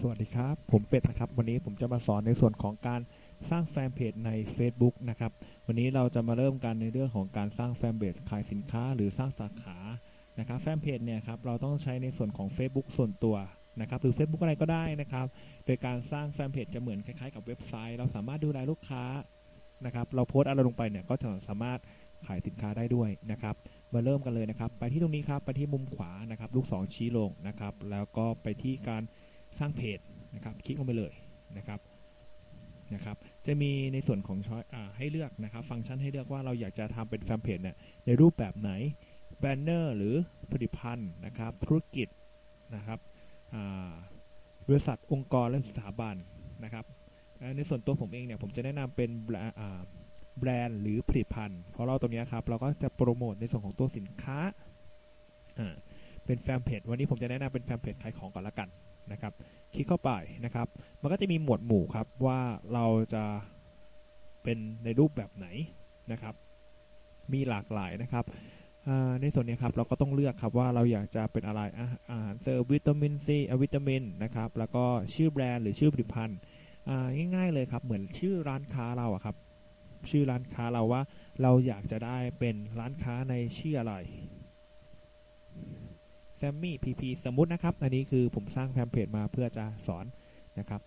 สวัสดีครับ ผมเป็ดนะครับ วันนี้ผมจะมาสอนในส่วนของการสร้างแฟนเพจใน Facebook นะครับ วันนี้เราจะมาเริ่มกันในเรื่องของการสร้างแฟนเพจขายสินค้าหรือสร้างสาขา นะครับ แฟนเพจเนี่ยครับ เราต้องใช้ในส่วนของ Facebook ส่วนตัวนะครับ หรือ Facebook อะไรก็ได้นะครับ โดยการสร้างแฟนเพจจะเหมือนคล้ายๆกับเว็บไซต์ เราสามารถดูรายลูกค้านะครับ เราโพสต์อะไรลงไปเนี่ยก็จะสามารถขายสินค้าได้ด้วยนะครับ มาเริ่มกันเลยนะครับ ไปที่ตรงนี้ครับ ไปที่มุมขวานะครับ ลูกศรชี้ลงนะครับ แล้วก็ไปที่การ สร้างเพจนะครับคลิกลงไปเลยนะครับนะครับ จะมีในส่วนของช้อยอ่าให้เลือกนะครับ ฟังก์ชันให้เลือกว่าเราอยากจะทำเป็นแฟนเพจเนี่ยในรูปแบบไหนแบนเนอร์หรือผลิตภัณฑ์นะครับ ธุรกิจนะครับอ่าบริษัทองค์กรและสถาบันนะครับในส่วนตัวผมเองเนี่ยผมจะแนะนำเป็นแบรนด์หรือผลิตภัณฑ์ เพราะเราตรงนี้ครับเราก็จะโปรโมทในส่วนของตัวสินค้าอ่าเป็นแฟนเพจวันนี้ผมจะแนะนำเป็นแฟนเพจขายของก่อนละกัน นะครับ คลิกเข้าไปนะครับ มันก็จะมีหมวดหมู่ครับว่าเราจะเป็นในรูปแบบไหนนะครับ มีหลากหลายนะครับในส่วนนี้ครับเราก็ต้องเลือกครับว่าเราอยากจะเป็นอะไรอาอาหารเสริมวิตามินซีวิตามินนะครับ แล้วก็ชื่อแบรนด์หรือชื่อผลิตภัณฑ์ง่ายๆเลยครับ เหมือนชื่อร้านค้าเราอะครับ ชื่อร้านค้าเราว่าเราอยากจะได้เป็นร้านค้าในชื่ออะไร แซมมี่พีพีสมมุตินะครับ อันนี้คือผมสร้างแฟนเพจมาเพื่อจะสอนนะครับ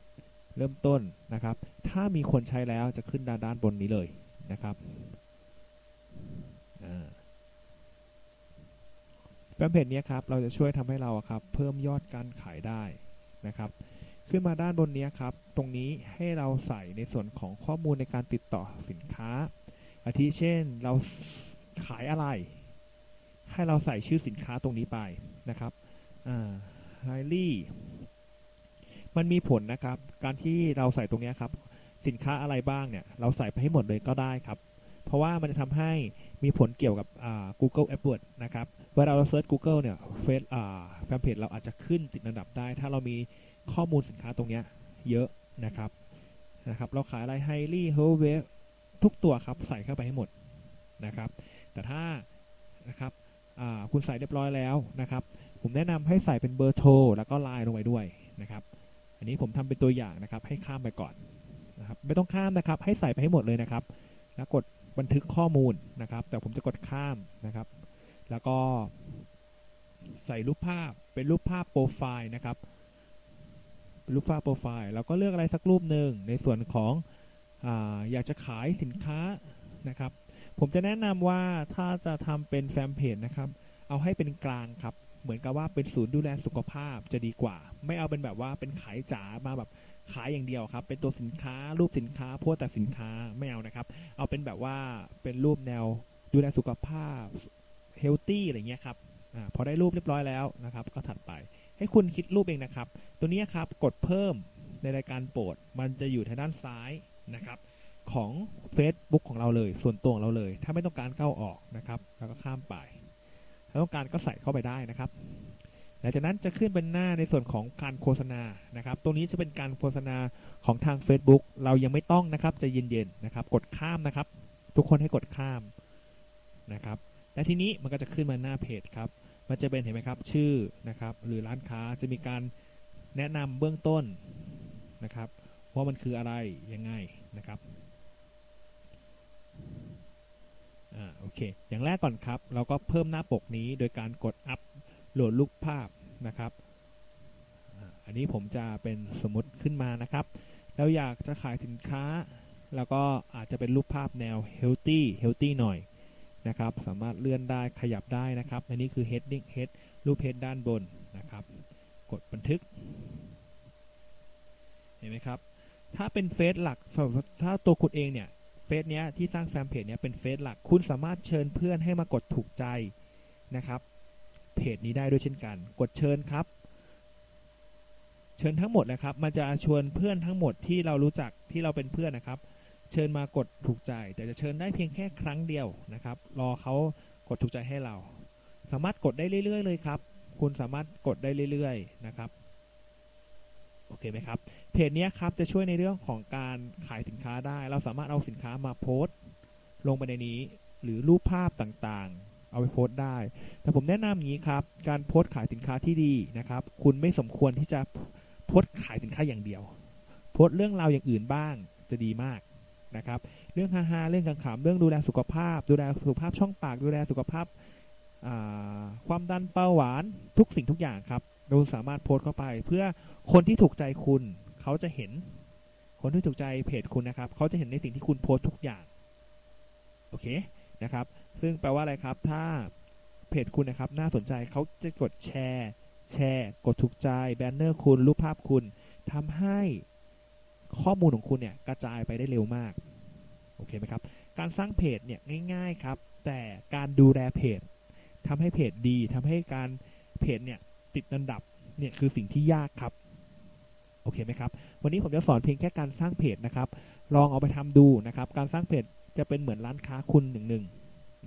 เริ่มต้นนะครับ ถ้ามีคนใช้แล้วจะขึ้นด้านด้านบนนี้เลยนะครับแฟนเพจเนี้ยครับเราจะช่วยทำให้เราครับเพิ่มยอดการขายได้นะครับ ขึ้นมาด้านบนเนี้ยครับ ตรงนี้ให้เราใส่ในส่วนของข้อมูลในการติดต่อสินค้า อาทิเช่นเราขายอะไร ให้เราใส่ชื่อสินค้าตรงนี้ไปนะครับอ่าไฮลี่มันมีผลนะครับ การที่เราใส่ตรงนี้ครับ สินค้าอะไรบ้างเนี่ย เราใส่ไปให้หมดเลยก็ได้ครับ เพราะว่ามันจะทำให้มีผลเกี่ยวกับ Google AdWords นะครับ เวลาเราเซิร์ช Google เนี่ยเฟซแฟนเพจเราอาจจะขึ้นติดอันดับได้ ถ้าเรามีข้อมูลสินค้าตรงนี้เยอะนะครับ นะครับ เราขายอะไรไฮลี่เฮลเวทุกตัวครับ ใส่เข้าไปให้หมดนะครับ แต่ถ้านะครับ คุณใส่เรียบร้อยแล้วนะครับ ผมแนะนำให้ใส่เป็นเบอร์โทรแล้วก็ไลน์ลงไปด้วยนะครับ อันนี้ผมทำเป็นตัวอย่างนะครับ ให้ข้ามไปก่อนนะครับไม่ต้องข้ามนะครับ ให้ใส่ไปให้หมดเลยนะครับ แล้วกดบันทึกข้อมูลนะครับ แต่ผมจะกดข้ามนะครับ แล้วก็ใส่รูปภาพเป็นรูปภาพโปรไฟล์นะครับเป็นรูปภาพโปรไฟล์แล้วก็เลือกอะไรสักรูปหนึ่งในส่วนของออยากจะขายสินค้านะครับ ผมจะแนะนำว่าถ้าจะทำเป็นแฟนเพจนะครับ เอาให้เป็นกลางครับ เหมือนกับว่าเป็นศูนย์ดูแลสุขภาพจะดีกว่า ไม่เอาเป็นแบบว่าเป็นขายจ๋ามาแบบขายอย่างเดียวครับ เป็นตัวสินค้ารูปสินค้าโพสต์แต่สินค้าไม่เอานะครับ เอาเป็นแบบว่าเป็นรูปแนวดูแลสุขภาพเฮลตี้อะไรเงี้ยครับอพอได้รูปเรียบร้อยแล้วนะครับ ก็ถัดไปให้คุณคิดรูปเองนะครับ ตัวนี้ครับกดเพิ่มในรายการโปรดมันจะอยู่ทางด้านซ้ายนะครับ ของ Facebook ของเราเลย ส่วนตัวของเราเลย ถ้าไม่ต้องการเข้าออกนะครับแล้วก็ข้ามไป ถ้าต้องการก็ใส่เข้าไปได้นะครับ หลังจากนั้นจะขึ้นเป็นหน้าในส่วนของการโฆษณานะครับ ตรงนี้จะเป็นการโฆษณาของทาง Facebook เรายังไม่ต้องนะครับจะเย็นๆนะครับ กดข้ามนะครับ ทุกคนให้กดข้ามนะครับ และทีนี้มันก็จะขึ้นมาหน้าเพจครับมันจะเป็นเห็นไหมครับชื่อนะครับ หรือร้านค้าจะมีการแนะนำเบื้องต้นนะครับว่ามันคืออะไรยังไงนะครับ อ่าโอเค อย่างแรกก่อนครับ เราก็เพิ่มหน้าปกนี้โดยการกดอัพโหลดรูปภาพนะครับ อันนี้ผมจะเป็นสมมติขึ้นมานะครับ เราอยากจะขายสินค้า แล้วก็อาจจะเป็นรูปภาพแนว healthy healthy หน่อยนะครับ สามารถเลื่อนได้ขยับได้นะครับ อันนี้คือ heading head รูป head ด้านบนนะครับ กดบันทึก เห็นไหมครับ ถ้าเป็นเฟซหลักถ้าตัวคุณเองเนี่ย เฟซเนี้ยที่สร้างแฟนเพจเนี้ยเป็นเฟซหลัก คุณสามารถเชิญเพื่อนให้มากดถูกใจนะครับ เพจนี้ได้ด้วยเช่นกัน กดเชิญครับ เชิญทั้งหมดนะครับ มันจะชวนเพื่อนทั้งหมดที่เรารู้จักที่เราเป็นเพื่อนนะครับ เชิญมากดถูกใจ แต่จะเชิญได้เพียงแค่ครั้งเดียวนะครับ รอเขากดถูกใจให้เรา สามารถกดได้เรื่อย ๆ เลยครับ คุณสามารถกดได้เรื่อย ๆ นะครับ โอเคไหมครับเพจนี้ครับจะช่วยในเรื่องของการขายสินค้าได้ เราสามารถเอาสินค้ามาโพสต์ ลงไปในนี้ หรือรูปภาพต่างๆ เอาไปโพสต์ได้ แต่ผมแนะนำอย่างนี้ครับ การโพสต์ขายสินค้าที่ดีนะครับ คุณไม่สมควรที่จะโพสต์ขายสินค้าอย่างเดียว โพสต์เรื่องราวอย่างอื่นบ้างจะดีมากนะครับ เรื่องฮาๆเรื่องขำๆเรื่องดูแลสุขภาพ ดูแลสุขภาพช่องปาก ดูแลสุขภาพความดันเบาหวานทุกสิ่งทุกอย่างครับ เราสามารถโพสต์เข้าไป เพื่อคนที่ถูกใจคุณเขาจะเห็น คนที่ถูกใจเพจคุณนะครับเขาจะเห็นในสิ่งที่คุณโพสต์ทุกอย่างโอเคนะครับ ซึ่งแปลว่าอะไรครับ ถ้าเพจคุณนะครับ น่าสนใจเขาจะกดแชร์ แชร์ กดถูกใจแบนเนอร์คุณรูปภาพคุณทำให้ข้อมูลของคุณเนี่ยกระจายไปได้เร็วมากโอเคไหมครับ การสร้างเพจเนี่ยง่าย ๆครับ แต่การดูแลเพจทำให้เพจดีทำให้การเพจเนี่ย ติดอันดับเนี่ยคือสิ่งที่ยากครับ โอเคไหมครับ วันนี้ผมจะสอนเพียงแค่การสร้างเพจนะครับ ลองเอาไปทำดูนะครับ การสร้างเพจจะเป็นเหมือนร้านค้าคุณหนึ่งหนึ่ง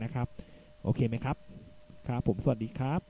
นะครับ โอเคไหมครับ ครับ ผมสวัสดีครับ